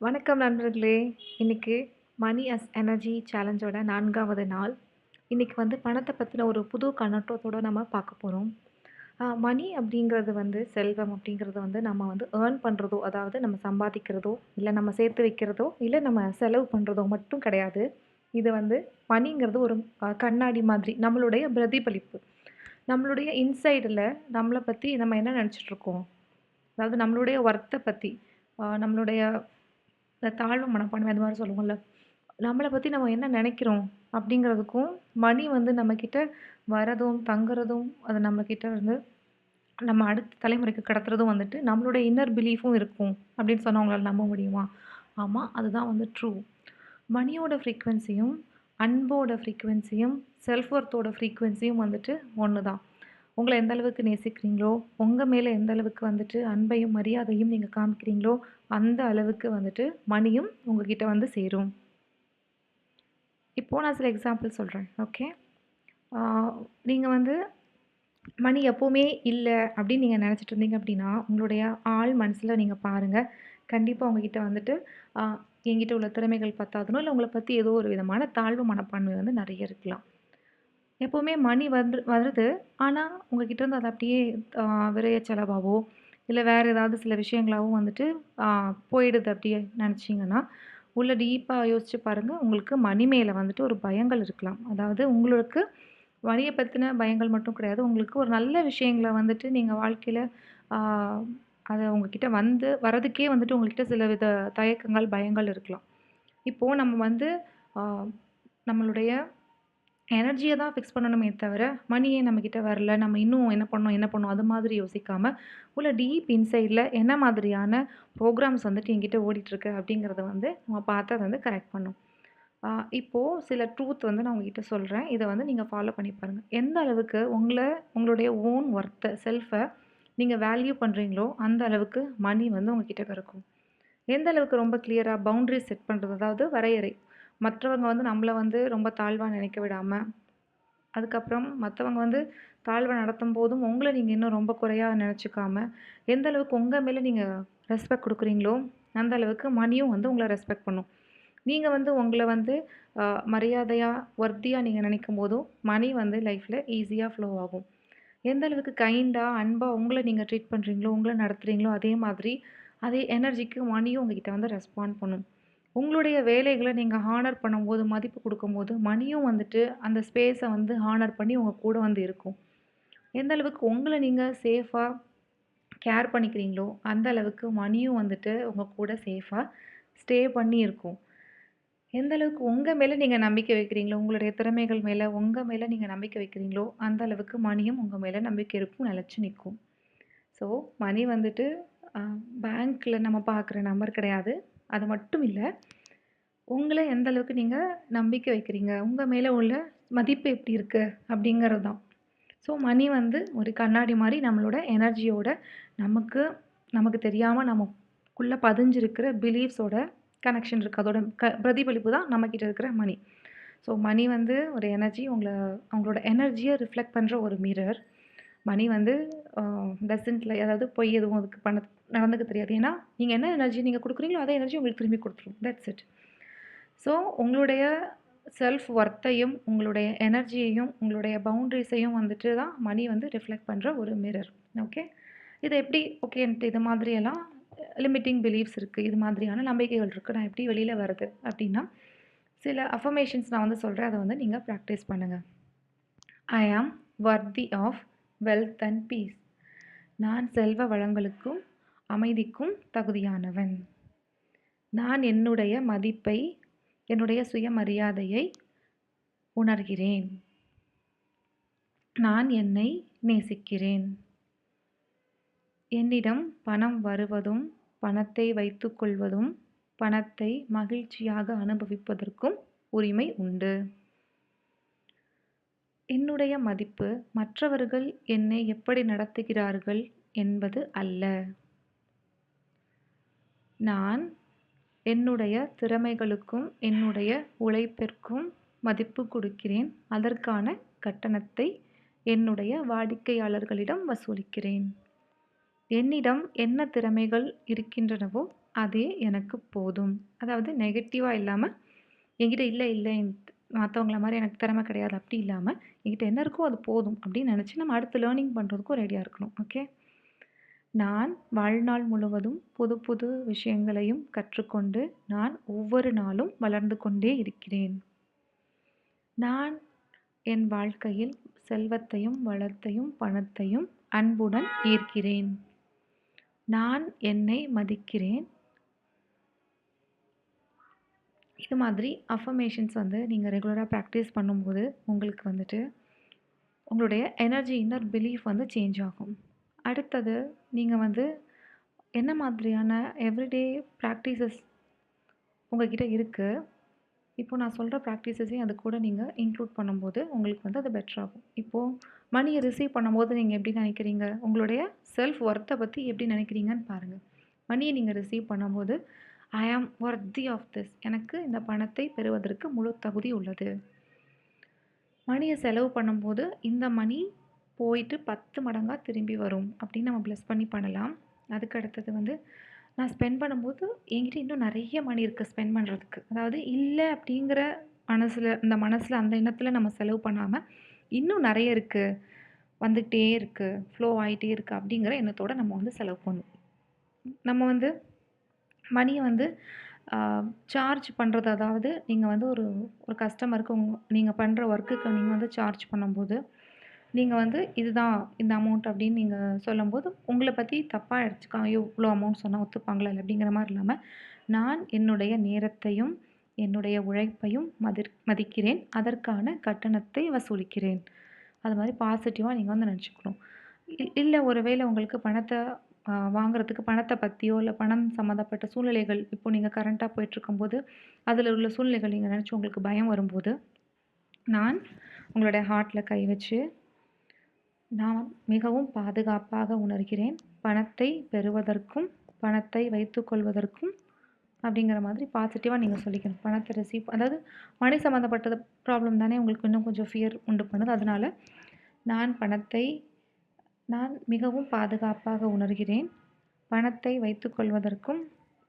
வணக்கம் நண்பர்களே! இன்றைக்கி மணி அஸ் எனர்ஜி சேலஞ்சோட நான்காவது நாள். இன்றைக்கி வந்து பணத்தை பற்றின ஒரு புது கண்ணோட்டத்தோடு நம்ம பார்க்க போகிறோம் மணி அப்படிங்கிறது வந்து செல்வம் அப்படிங்கிறது வந்து நம்ம வந்து ஏர்ன் பண்ணுறதோ அதாவது நம்ம சம்பாதிக்கிறதோ, இல்லை நம்ம சேர்த்து வைக்கிறதோ, இல்லை நம்ம செலவு பண்ணுறதோ மட்டும் கிடையாது. இது வந்து மணிங்கிறது ஒரு கண்ணாடி மாதிரி. நம்மளுடைய பிரதிபலிப்பு. நம்மளுடைய இன்சைடில் நம்மளை பற்றி நம்ம என்ன நினச்சிட்ருக்கோம் அதாவது நம்மளுடைய ஒர்த்தை பற்றி நம்மளுடைய இந்த தாழ்வு மனப்பான்மை அது மாதிரி சொல்லுவோம்ல. நம்மளை பற்றி நம்ம என்ன நினைக்கிறோம் அப்படிங்கிறதுக்கும், மணி வந்து நம்மக்கிட்ட வரதும், தங்குறதும், அது நம்மக்கிட்ட வந்து நம்ம அடுத்த தலைமுறைக்கு கடத்துறதும் வந்துட்டு நம்மளோட இன்னர் பிலீஃபும் இருக்கும். அப்படின்னு சொன்னால் உங்களால நம்ப முடியுமா? ஆமாம் அதுதான் வந்து ட்ரூ. மணியோட ஃப்ரீக்குவென்சியும் அன்போட ஃப்ரீக்குவென்சியும் செல்ஃப் ஒர்த்தோட ஃப்ரீக்குவென்சியும் வந்துட்டு ஒன்று தான். உங்களை எந்த அளவுக்கு நேசிக்கிறீங்களோ, உங்கள் மேலே எந்த அளவுக்கு வந்துட்டு அன்பையும், மரியாதையும் நீங்கள் காமிக்கிறீங்களோ, அந்த அளவுக்கு வந்துட்டு மணியும் உங்ககிட்ட வந்து சேரும். இப்போது நான் சில எக்ஸாம்பிள் சொல்கிறேன் ஓகே. நீங்கள் வந்து மணி எப்போவுமே இல்லை அப்படின்னு நீங்கள் நினச்சிட்டு இருந்தீங்க அப்படின்னா, உங்களுடைய ஆள் மனசில் நீங்கள் பாருங்கள் கண்டிப்பாக உங்ககிட்ட வந்துட்டு எங்கிட்ட என்கிட்ட உள்ள திறமைகள் பத்தாதுனோ, இல்லை உங்களை பற்றி ஏதோ ஒரு விதமான தாழ்வு மனப்பான்மை வந்து நிறைய இருக்கலாம். எப்போவுமே மணி வந்து வருது. ஆனால் உங்ககிட்ட இருந்து அதை அப்படியே விரைய செலவாவோ, இல்லை வேறு ஏதாவது சில விஷயங்களாகவும் வந்துட்டு போயிடுது அப்படியே நினச்சிங்கன்னா உள்ள டீப்பாக யோசிச்சு பாருங்கள் உங்களுக்கு மணி மேலே வந்துட்டு ஒரு பயங்கள் இருக்கலாம். அதாவது உங்களுக்கு வழியை பற்றின பயங்கள் மட்டும் கிடையாது. உங்களுக்கு ஒரு நல்ல விஷயங்களை வந்துட்டு நீங்கள் வாழ்க்கையில் அதை அது உங்ககிட்ட வந்து வரதுக்கே வந்துட்டு உங்கள்கிட்ட சில வித தயக்கங்கள், பயங்கள் இருக்கலாம். இப்போது நம்ம வந்து நம்மளுடைய எனர்ஜியை தான் ஃபிக்ஸ் பண்ணணுமே தவிர, மணியே நம்மக்கிட்ட வரல? நம்ம இன்னும் என்ன பண்ணணும்? என்ன பண்ணணும்? அது மாதிரி யோசிக்காம, உள்ள டீப் இன்சைடில் என்ன மாதிரியான ப்ரோக்ராம்ஸ் வந்துட்டு என்கிட்ட ஓடிட்டுருக்கு அப்படிங்கிறத வந்து நம்ம பார்த்து அதை வந்து கரெக்ட் பண்ணும் இப்போது சில ட்ரூத் வந்து நான் உங்ககிட்ட சொல்கிறேன் இதை வந்து நீங்கள் ஃபாலோ பண்ணி பாருங்கள் எந்த அளவுக்கு உங்களை உங்களுடைய ஓன் ஒர்த்தை செல்ஃபை நீங்கள் வேல்யூ பண்ணுறீங்களோ அந்த அளவுக்கு மணி வந்து உங்ககிட்ட கறக்கும். எந்த அளவுக்கு ரொம்ப கிளியராக பவுண்ட்ரி செட் பண்ணுறது அதாவது வரையறை. மற்றவங்க வந்து நம்மள வந்து ரொம்ப தாழ்வாக நினைக்க விடாமல் அதுக்கப்புறம் மற்றவங்க வந்து தாழ்வாக நடத்தும் போதும் உங்களை நீங்கள் இன்னும் ரொம்ப குறையாக நினச்சிக்காம எந்த அளவுக்கு உங்க மேலே நீங்கள் ரெஸ்பெக்ட் கொடுக்குறீங்களோ அந்த அளவுக்கு மணியும் வந்து உங்களை ரெஸ்பெக்ட் பண்ணும். நீங்கள் வந்து உங்களை வந்து மரியாதையாக ஒர்த்தியாக நீங்கள் நினைக்கும் போதும் மணி வந்து லைஃப்பில் ஈஸியாக ஃப்ளோ ஆகும். எந்த அளவுக்கு கைண்டாக அன்பாக உங்களை நீங்கள் ட்ரீட் பண்ணுறீங்களோ உங்களை நடத்துறீங்களோ, அதே மாதிரி அதே எனர்ஜிக்கு மணியும் உங்ககிட்ட வந்து ரெஸ்பாண்ட் பண்ணும். உங்களுடைய வேலைகளை நீங்கள் ஹானர் பண்ணும்போது, மதிப்பு கொடுக்கும்போது மணியும் வந்துட்டு அந்த ஸ்பேஸை வந்து ஹானர் பண்ணி உங்க கூட வந்து இருக்கும். எந்த அளவுக்கு உங்களை நீங்கள் சேஃபாக கேர் பண்ணிக்கிறீங்களோ, அந்த அளவுக்கு மணியும் வந்துட்டு உங்கள் கூட சேஃபாக ஸ்டே பண்ணி இருக்கும். எந்த அளவுக்கு உங்கள் மேலே நீங்கள் நம்பிக்கை வைக்கிறீங்களோ, உங்களுடைய திறமைகள் மேலே உங்கள் மேலே நீங்கள் நம்பிக்கை வைக்கிறீங்களோ, அந்த அளவுக்கு மணியும் உங்கள் மேலே நம்பிக்கை இருக்கும், நிலச்சி நிற்கும் ஸோ, மணி வந்துட்டு பேங்க்கில் நம்ம பார்க்குற நம்பர் கிடையாது. அது மட்டும் இல்லை உங்களை எந்த அளவுக்கு நம்பிக்கை வைக்கிறீங்க, உங்கள் மேலே உள்ள மதிப்பு எப்படி இருக்குது அப்படிங்கிறது தான். ஸோ, மணி வந்து ஒரு கண்ணாடி மாதிரி நம்மளோட எனர்ஜியோட நமக்கு நமக்கு தெரியாமல் நமக்குள்ளே பதிஞ்சிருக்கிற பிலீஃப்ஸோட கனெக்ஷன் இருக்குது அதோட க பிரதிபலிப்பு தான் நம்மக்கிட்ட இருக்கிற மணி. ஸோ, மணி வந்து ஒரு எனர்ஜி உங்களை அவங்களோட எனர்ஜியை ரிஃப்ளெக்ட் பண்ணுற ஒரு மிரர். மணி வந்து டசன்ட்ல அதாவது பொய் எதுவும் அதுக்கு பண்ண நடந்துக்க தெரியாது. ஏன்னா, நீங்கள் என்ன எனர்ஜி நீங்கள் கொடுக்குறீங்களோ அதே எனர்ஜி உங்களுக்கு திரும்பி கொடுத்துரும் தட்ஸ் இட். ஸோ, உங்களுடைய செல்ஃப் ஒர்த்தையும், உங்களுடைய எனர்ஜியையும், உங்களுடைய பவுண்ட்ரிஸையும் வந்துட்டு தான் மணி வந்து ரிஃப்ளெக்ட் பண்ணுற ஒரு மிரர். ஓகே. இது எப்படி ஓகேன்ட்டு இது மாதிரியெல்லாம் லிமிட்டிங் பிலீஃப்ஸ் இருக்குது இது மாதிரியான நம்பிக்கைகள் இருக்குது நான் எப்படி வெளியில் வருது அப்படின்னா, சில அஃபர்மேஷன்ஸ் நான் வந்து சொல்கிறேன் அதை வந்து நீங்கள் ப்ராக்டிஸ் பண்ணுங்கள் I am worthy of wealth and peace. நான் செல்வ வளங்களுக்கும், அமைதிக்கும் தகுதியானவன். நான் என்னுடைய மதிப்பை, என்னுடைய சுயமரியாதையை உணர்கிறேன். நான் என்னை நேசிக்கிறேன். என்னிடம் பணம் வருவதும், பணத்தை வைத்துக்கொள்வதும், பணத்தை மகிழ்ச்சியாக அனுபவிப்பதற்கும் உரிமை உண்டு. என்னுடைய மதிப்பு மற்றவர்கள் என்னை எப்படி நடத்துகிறார்கள் என்பது அல்ல. நான் என்னுடைய திறமைகளுக்கும், என்னுடைய உழைப்பிற்கும் மதிப்பு கொடுக்கிறேன். அதற்கான கட்டணத்தை என்னுடைய வாடிக்கையாளர்களிடம் வசூலிக்கிறேன். என்னிடம் என்ன திறமைகள் இருக்கின்றனவோ, அதே எனக்கு போதும். அதாவது நெகட்டிவாக இல்லாமல் என்கிட்ட இல்லை இல்லை மற்றவங்கள மாதிரி எனக்கு திறமை கிடையாது அப்படி இல்லாமல் என்கிட்ட என்ன இருக்கோ அது போதும் அப்படின்னு நினச்சி நம்ம அடுத்து லேர்னிங் பண்ணுறதுக்கும் ரெடியாக இருக்கணும். ஓகே. நான் வாழ்நாள் முழுவதும் புது புது விஷயங்களையும் கற்றுக்கொண்டு, நான் ஒவ்வொரு நாளும் வளர்ந்து கொண்டே இருக்கிறேன். நான் என் வாழ்க்கையில் செல்வத்தையும், வளத்தையும், பணத்தையும் அன்புடன் ஈர்க்கிறேன். நான் என்னை மதிக்கிறேன். இது மாதிரி அஃபர்மேஷன்ஸ் வந்து நீங்கள் ரெகுலராக ப்ராக்டிஸ் பண்ணும்போது, உங்களுக்கு வந்துட்டு உங்களுடைய எனர்ஜி இன்னர் பிலீஃப் வந்து சேஞ்ச் ஆகும். அடுத்தது நீங்கள் வந்து என்ன மாதிரியான எவ்ரிடே ப்ராக்டிசஸ் உங்ககிட்ட இருக்குது இப்போ நான் சொல்கிற ப்ராக்டிசஸையும் அது கூட நீங்கள் இன்க்ளூட் பண்ணும்போது, உங்களுக்கு வந்து அது பெட்டராகும் இப்போது மணியை ரிசீவ் பண்ணும்போது நீங்கள் எப்படி நினைக்கிறீங்க? உங்களுடைய செல்ஃப் ஒர்த்தை பற்றி எப்படி நினைக்கிறீங்கன்னு பாருங்கள் மணியை நீங்கள் ரிசீவ் பண்ணும்போது, ஐ ஆம் ஒர்தி ஆஃப் திஸ். எனக்கு இந்த பணத்தை பெறுவதற்கு முழு தகுதி உள்ளது. மணியை செலவு பண்ணும்போது, இந்த மணி போயிட்டு பத்து மடங்காக திரும்பி வரும் அப்படின்னு நம்ம ப்ளஸ் பண்ணி பண்ணலாம். அதுக்கு அடுத்தது வந்து, நான் ஸ்பெண்ட் பண்ணும்போது என்கிட்ட இன்னும் நிறைய மணி இருக்குது ஸ்பெண்ட் பண்ணுறதுக்கு அதாவது இல்லை அப்படிங்கிற மனசில் இந்த மனசில் அந்த எண்ணத்தில் நம்ம செலவு பண்ணாமல் இன்னும் நிறைய இருக்குது வந்துக்கிட்டே இருக்குது ஃப்ளோ ஆகிட்டே இருக்குது அப்படிங்கிற எண்ணத்தோடு நம்ம வந்து செலவு பண்ணணும். நம்ம வந்து மணியை வந்து சார்ஜ் பண்ணுறது அதாவது நீங்கள் வந்து ஒரு ஒரு கஸ்டமருக்கு உங் நீங்கள் பண்ணுற ஒர்க்குக்கு நீங்கள் வந்து சார்ஜ் பண்ணும்போது, நீங்கள் வந்து இதுதான் இந்த அமௌண்ட் அப்படின்னு நீங்கள் சொல்லும்போது, உங்களை பற்றி தப்பாக எடுத்துக்காம, ஐயோ! அமௌண்ட் சொன்னால் ஒத்துப்பாங்களா? இல்லை அப்படிங்கிற மாதிரி இல்லாமல் நான் என்னுடைய நேரத்தையும், என்னுடைய உழைப்பையும் மதிர் மதிக்கிறேன். அதற்கான கட்டணத்தை வசூலிக்கிறேன். அது மாதிரி பாசிட்டிவாக நீங்கள் வந்து நினச்சிக்கணும் இல்லை இல்ல ஒரு வேளை உங்களுக்கு பணத்தை வாங்குறதுக்கு பணத்தை பற்றியோ இல்லை பணம் சம்மந்தப்பட்ட சூழ்நிலைகள் இப்போ நீங்கள் கரண்ட்டாக போயிட்டுருக்கும்போது, அதில் உள்ள சூழ்நிலைகள் நீங்கள் நினச்சி உங்களுக்கு பயம் வரும்போது, நான் உங்களுடைய ஹார்ட்டில் கை வச்சு, நான் மிகவும் பாதுகாப்பாக உணர்கிறேன். பணத்தை பெறுவதற்கும், பணத்தை வைத்துக்கொள்வதற்கும் அப்படிங்கிற மாதிரி பாசிட்டிவாக நீங்கள் சொல்லிக்கணும். பணத்தை ரிசீவ் அதாவது மணி சம்மந்தப்பட்டது ப்ராப்ளம் தானே உங்களுக்கு இன்னும் கொஞ்சம் ஃபியர் உண்டு பண்ணுது. அதனால் நான் பணத்தை நான் மிகவும் பாதுகாப்பாக உணர்கிறேன். பணத்தை வைத்துக்கொள்வதற்கும்,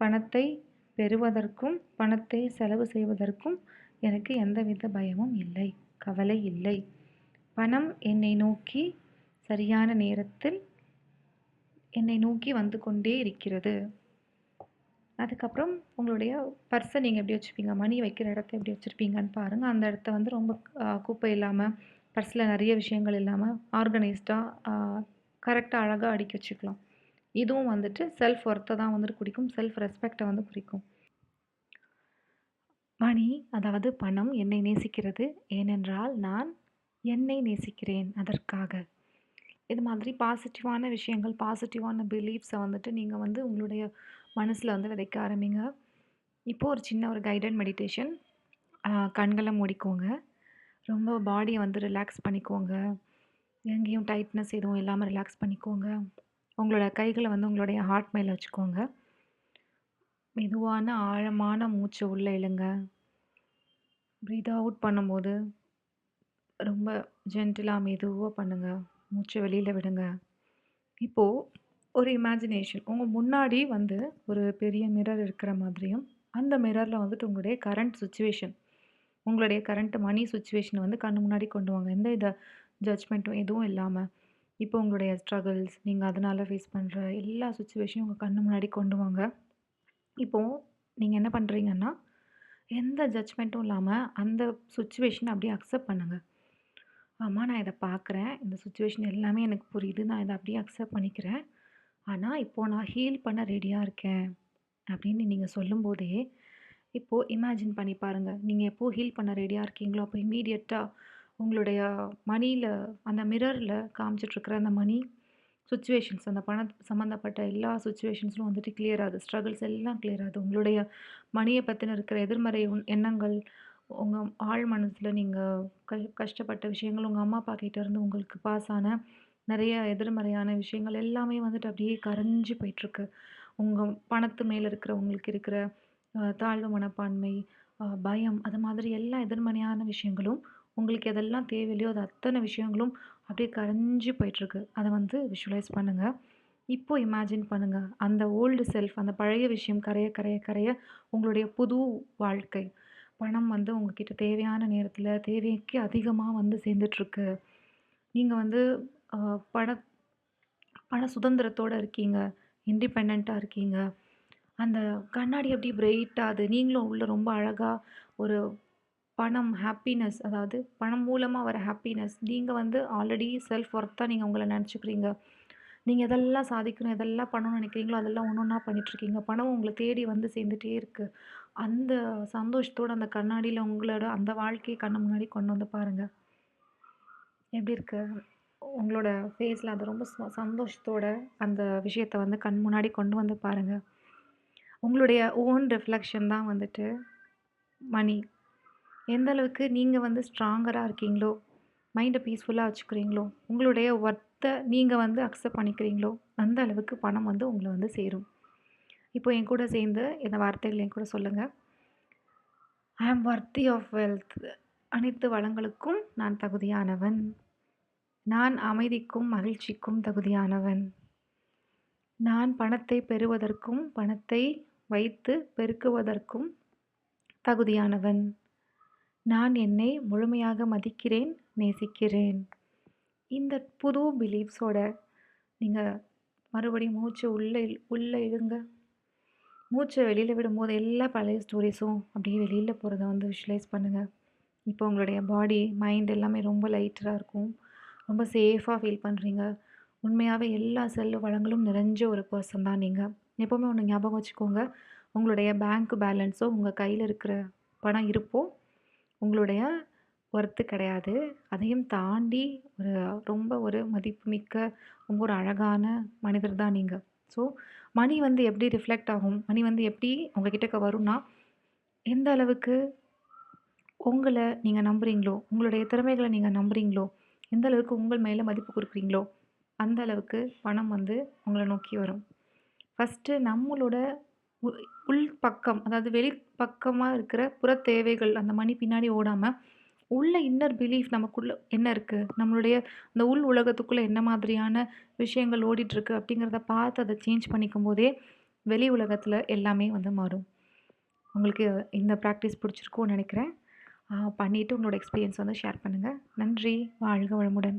பணத்தை பெறுவதற்கும், பணத்தை செலவு செய்வதற்கும் எனக்கு எந்தவித பயமும் இல்லை. கவலை இல்லை. பணம் என்னை நோக்கி சரியான நேரத்தில் என்னை நோக்கி வந்து கொண்டே இருக்கிறது. அதுக்கப்புறம் உங்களுடைய பர்ஸை நீங்கள் எப்படி வச்சுருப்பீங்க மணி வைக்கிற இடத்த எப்படி வச்சுருப்பீங்கன்னு பாருங்கள் அந்த இடத்த வந்து ரொம்ப குப்பை இல்லாமல் பர்ஸில் நிறைய விஷயங்கள் இல்லாமல் ஆர்கனைஸ்டாக கரெக்டாக அழகாக அடுக்கி வச்சுக்கலாம். இதுவும் வந்துட்டு செல்ஃப் ஒர்த்தை தான் வந்துட்டு குறிக்கும். செல்ஃப் ரெஸ்பெக்டை வந்து குறிக்கும். மணி அதாவது பணம் என்னை நேசிக்கிறது. ஏனென்றால் நான் என்னை நேசிக்கிறேன் அதற்காக. இது மாதிரி பாசிட்டிவான விஷயங்கள், பாசிட்டிவான பிலீஃப்ஸை வந்துட்டு நீங்கள் வந்து உங்களுடைய மனசில் வந்து விதைக்க ஆரம்பிங்க. இப்போது ஒரு சின்ன ஒரு கைடட் மெடிடேஷன். கண்களை மூடிக்கோங்க. ரொம்ப பாடியை வந்து ரிலாக்ஸ் பண்ணிக்கோங்க. எங்கேயும் டைட்னஸ் எதுவும் இல்லாமல் ரிலாக்ஸ் பண்ணிக்கோங்க. உங்களோட கைகளை வந்து உங்களுடைய ஹார்ட் மேல வச்சுக்கோங்க. மெதுவான ஆழமான மூச்சை உள்ளே இழுங்க. ப்ரீத் அவுட் பண்ணும்போது, ரொம்ப ஜென்டிலாக மெதுவாக பண்ணுங்கள் மூச்சை வெளியில் விடுங்க. இப்போது ஒரு இமேஜினேஷன். உங்கள் முன்னாடி வந்து ஒரு பெரிய மிரர் இருக்கிற மாதிரியும், அந்த மிரரில் வந்துட்டு உங்களுடைய கரண்ட் சுச்சுவேஷன் உங்களுடைய கரண்ட் மணி சுச்சுவேஷனை வந்து கண்ணு முன்னாடி கொண்டு வாங்க. எந்த வித ஜட்ஜ்மெண்ட்டும் எதுவும் இல்லாமல் இப்போ உங்களுடைய ஸ்ட்ரகிள்ஸ், நீங்கள் அதனால் ஃபேஸ் பண்ணுற எல்லா சுச்சுவேஷனையும் உங்கள் கண்ணு முன்னாடி கொண்டு வாங்க. இப்போது நீங்கள் என்ன பண்ணுறீங்கன்னா எந்த ஜட்ஜ்மெண்ட்டும் இல்லாமல் அந்த சுச்சுவேஷனை அப்படியே அக்செப்ட் பண்ணுங்கள் ஆமாம் நான் இதை பார்க்குறேன். இந்த சுச்சுவேஷன் எல்லாமே எனக்கு புரியுது. நான் இதை அப்படியே அக்செப்ட் பண்ணிக்கிறேன். ஆனால் இப்போது நான் ஹீல் பண்ண ரெடியாக இருக்கேன். அப்படின்னு நீங்கள் சொல்லும்போதே, இப்போது இமேஜின் பண்ணி பாருங்கள் நீங்கள் எப்போது ஹீல் பண்ண ரெடியாக இருக்கீங்களோ, அப்போ இம்மீடியட்டா உங்களுடைய மணியில் அந்த மிரரில் காமிச்சிட்ருக்கிற அந்த மணி சுச்சுவேஷன்ஸ் அந்த பணம் சம்மந்தப்பட்ட எல்லா சுச்சுவேஷன்ஸும் வந்துட்டு கிளியர் ஆகுது. ஸ்ட்ரகிள்ஸ் எல்லாம் கிளியர் ஆகுது. உங்களுடைய மணியை பற்றின இருக்கிற எதிர்மறை உன் எண்ணங்கள், உங்கள் ஆழ் மனசில் நீங்கள் க கஷ்டப்பட்ட விஷயங்கள், உங்கள் அம்மா, அப்பா கிட்டேருந்து உங்களுக்கு பாஸ் ஆன நிறைய எதிர்மறையான விஷயங்கள் எல்லாமே வந்துட்டு அப்படியே கரைஞ்சு போயிட்டுருக்கு. உங்கள் பணத்து மேலே இருக்கிற உங்களுக்கு இருக்கிற தாழ்வு மனப்பான்மை, பயம் அது மாதிரி எல்லா எதிர்மறையான விஷயங்களும், உங்களுக்கு எதெல்லாம் தேவையில்லையோ அது அத்தனை விஷயங்களும் அப்படியே கரைஞ்சி போயிட்டுருக்கு. அதை வந்து விஷுவலைஸ் பண்ணுங்க. இப்போ இமேஜின் பண்ணுங்கள் அந்த ஓல்டு செல்ஃப் அந்த பழைய விஷயம் கரைய கரைய கரைய உங்களுடைய புது வாழ்க்கை. பணம் வந்து உங்ககிட்ட தேவையான நேரத்தில் தேவைக்கு அதிகமாக வந்து சேர்ந்துட்டுருக்கு. நீங்கள் வந்து பண பண சுதந்திரத்தோட இருக்கீங்க. இண்டிபெண்ட்டாக இருக்கீங்க. அந்த கண்ணாடி அப்படியே பிரைட்டாக அது? நீங்களும் உள்ளே ரொம்ப அழகாக ஒரு பணம், ஹாப்பினஸ் அதாவது பணம் மூலமாக வர ஹாப்பினஸ் நீங்கள் வந்து ஆல்ரெடி செல்ஃப் ஒர்த்தாக நீங்கள் உங்களை நினச்சிக்கிறீங்க. நீங்கள் எதெல்லாம் சாதிக்கணும், எதெல்லாம் பண்ணணும்னு நினைக்கிறீங்களோ அதெல்லாம் ஒன்று ஒன்றா பண்ணிகிட்ருக்கீங்க பணம் உங்களை தேடி வந்து சேர்ந்துட்டே இருக்குது அந்த சந்தோஷத்தோட அந்த கண்ணாடியில் உங்களோட அந்த வாழ்க்கையை கண்ணு முன்னாடி கொண்டு வந்து பாருங்கள் எப்படி இருக்கு? உங்களோட ஃபேஸில் அது ரொம்ப சந்தோஷத்தோட அந்த விஷயத்தை வந்து கண் முன்னாடி கொண்டு வந்து பாருங்கள் உங்களுடைய ஓன் ரிஃப்ளெக்ஷன் தான் வந்துட்டு மணி. எந்த அளவுக்கு நீங்கள் வந்து ஸ்ட்ராங்கராக இருக்கீங்களோ, மைண்டை பீஸ்ஃபுல்லாக வச்சுக்கிறீங்களோ, உங்களுடைய ஒர்த்தை நீங்கள் வந்து அக்செப்ட் பண்ணிக்கிறீங்களோ, அந்த அளவுக்கு பணம் வந்து உங்களை வந்து சேரும். இப்போ என் கூட சேர்ந்து இந்த வார்த்தைகள் என் கூட சொல்லுங்கள் I am worthy of wealth. அனைத்து வளங்களுக்கும் நான் தகுதியானவன். நான் அமைதிக்கும், மகிழ்ச்சிக்கும் தகுதியானவன். நான் பணத்தை பெறுவதற்கும், பணத்தை வைத்து பெருக்குவதற்கும் தகுதியானவன். நான் என்னை முழுமையாக மதிக்கிறேன், நேசிக்கிறேன். இந்த புது பிலீஃப்ஸோட நீங்கள் மறுபடியும் மூச்சு உள்ளே உள்ளே இழுங்க. மூச்சை வெளியில் விடும்போது எல்லா பழைய ஸ்டோரிஸும் அப்படியே வெளியில் போகிறத வந்து விஷுவலைஸ் பண்ணுங்கள் இப்போ உங்களுடைய பாடி, மைண்ட் எல்லாமே ரொம்ப லைட்டராக இருக்கும். ரொம்ப சேஃபாக ஃபீல் பண்ணுறீங்க உண்மையாகவே எல்லா செல்வ வளங்களும் நிறைஞ்ச ஒரு பர்சன் தான் நீங்கள் எப்போவுமே ஒன்று ஞாபகம் வச்சுக்கோங்க. உங்களுடைய பேங்க் பேலன்ஸோ, உங்கள் கையில் இருக்கிற பணம் இருப்போ, உங்களுடைய ஒர்த்து கிடையாது. அதையும் தாண்டி ஒரு ரொம்ப ஒரு மதிப்புமிக்க, ரொம்ப ஒரு அழகான மனிதர் தான் நீங்கள் ஸோ, மணி வந்து எப்படி ரிஃப்ளெக்ட் ஆகும்? மணி வந்து எப்படி உங்க கிட்டக்க வரும்னா, எந்த அளவுக்கு உங்களை நீங்கள் நம்புகிறீங்களோ உங்களுடைய திறமைகளை நீங்கள் நம்புறீங்களோ, எந்த அளவுக்கு உங்கள் மேலே மதிப்பு கொடுக்குறீங்களோ அந்த அளவுக்கு பணம் வந்து உங்களை நோக்கி வரும். ஃபஸ்ட்டு நம்மளோட உ உள் பக்கம், அதாவது வெளி பக்கமாக இருக்கிற புற தேவைகள் அந்த மணி பின்னாடி ஓடாமல் உள்ள இன்னர் பிலீஃப் நமக்குள்ள என்ன இருக்குது நம்மளுடைய அந்த உள் உலகத்துக்குள்ளே என்ன மாதிரியான விஷயங்கள் ஓடிட்டுருக்கு அப்படிங்கிறத பார்த்து அதை சேஞ்ச் பண்ணிக்கும்போதே, வெளி உலகத்தில் எல்லாமே வந்து மாறும். உங்களுக்கு இந்த ப்ராக்டிஸ் பிடிச்சிருக்கும்னு நினைக்கிறேன் பண்ணிவிட்டு உங்களோட எக்ஸ்பீரியன்ஸ் வந்து ஷேர் பண்ணுங்கள் நன்றி. வாழ்க வளமுடன்.